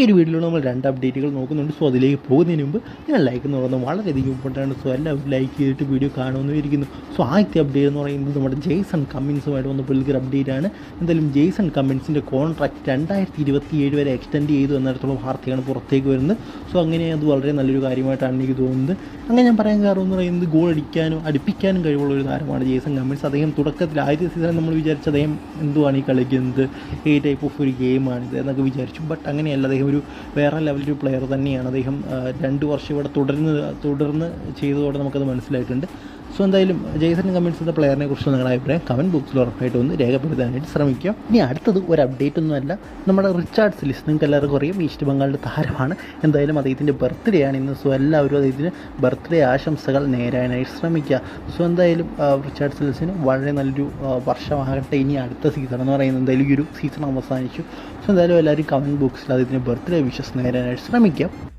ഈ ഒരു വീഡിയോയിൽ നമ്മൾ രണ്ട് അപ്ഡേറ്റുകൾ നോക്കുന്നുണ്ട്. സോ അതിലേക്ക് പോകുന്നതിന് മുമ്പ് ഞാൻ ലൈക്ക് എന്ന് പറയുന്നത് വളരെയധികം ഇമ്പോർട്ടന്റ് സോ എല്ലാവരും ലൈക്ക് ചെയ്തിട്ട് വീഡിയോ കാണുമെന്ന് ഇരിക്കുന്നു സോ ആദ്യത്തെ അപ്ഡേറ്റ് എന്ന് പറയുന്നത് നമ്മുടെ ജെയ്സൺ കമ്മിൻസുമായിട്ട് വന്ന പുള്ളിക്കൊരു അപ്ഡേറ്റ് ആണ്. എന്തായാലും ജെയ്സൺ കമ്മിൻസിന്റെ കോൺട്രാക്ട് രണ്ടായിരത്തി ഇരുപത്തി ഏഴ് വരെ എക്സ്റ്റെൻഡ് ചെയ്തു എന്നിടത്തോളം വാർത്തയാണ് പുറത്തേക്ക് വരുന്നത്. സോ അങ്ങനെ അത് വളരെ നല്ലൊരു കാര്യമായിട്ടാണ് എനിക്ക് തോന്നുന്നത്. അങ്ങനെ ഞാൻ പറയാൻ കാരണം എന്ന് പറയുന്നത് ഗോൾ അടിക്കാനും അടുപ്പിക്കാനും കഴിവുള്ള ഒരു താരമാണ് ജെയ്സൺ കമ്മിൻസ്. അദ്ദേഹം തുടക്കത്തിൽ ആദ്യ സീസണിൽ നമ്മൾ വിചാരിച്ച അദ്ദേഹം എന്തുവാണ് ഈ കളിക്കുന്നത്? ഏ ടൈപ്പ് ഓഫ് ഒരു ഗെയിമാണിത് എന്നൊക്കെ വിചാരിച്ചു. ബട്ട് അങ്ങനെയല്ല. അദ്ദേഹം ഒരു വേറെ ലെവലൊരു പ്ലെയർ തന്നെയാണ്. അദ്ദേഹം രണ്ട് വർഷം ഇവിടെ തുടർന്ന് തുടർന്ന് ചെയ്തതോടെ നമുക്കത് മനസ്സിലായിട്ടുണ്ട്. സോ എന്തായാലും ജെയ്സൺ കമ്മിൻസ് എന്ന പ്ലെയറിനെ കുറിച്ചുള്ള നിങ്ങളുടെ അഭിപ്രായം കമന്റ് ബോക്സിൽ ഉറപ്പായിട്ട് ഒന്ന് രേഖപ്പെടുത്താനായിട്ട് ശ്രമിക്കുക. ഇനി അടുത്തത് ഒരു അപ്ഡേറ്റ് ഒന്നുമല്ല നമ്മുടെ റിച്ചാർഡ്സ് സിലിസ് നിങ്ങൾക്ക് എല്ലാവർക്കും അറിയാം. ഈസ്റ്റ് ബംഗാളിന്റെ താരമാണ്. എന്തായാലും അദ്ദേഹത്തിന്റെ ബർത്ത്ഡേ ആണ് ഇന്ന്. സോ എല്ലാവരും അദ്ദേഹത്തിന് ബർത്ത്ഡേ ആശംസകൾ നേരാനായിട്ട് ശ്രമിക്കുക. സോ എന്തായാലും റിച്ചാർഡ്സ് റിച്ചാർഡ് സിലിസിന് വളരെ നല്ലൊരു വർഷമാകട്ടെ. ഇനി അടുത്ത സീസൺ എന്ന് പറയുന്നത് എന്തായാലും ഈ ഒരു സീസൺ അവസാനിച്ചു. സോ എന്തായാലും എല്ലാവരും കമന്റ് ബോക്സിൽ അദ്ദേഹത്തിന്റെ ബർത്ത്ഡേ വിഷസ് നേരാനായിട്ട് ശ്രമിക്കുക.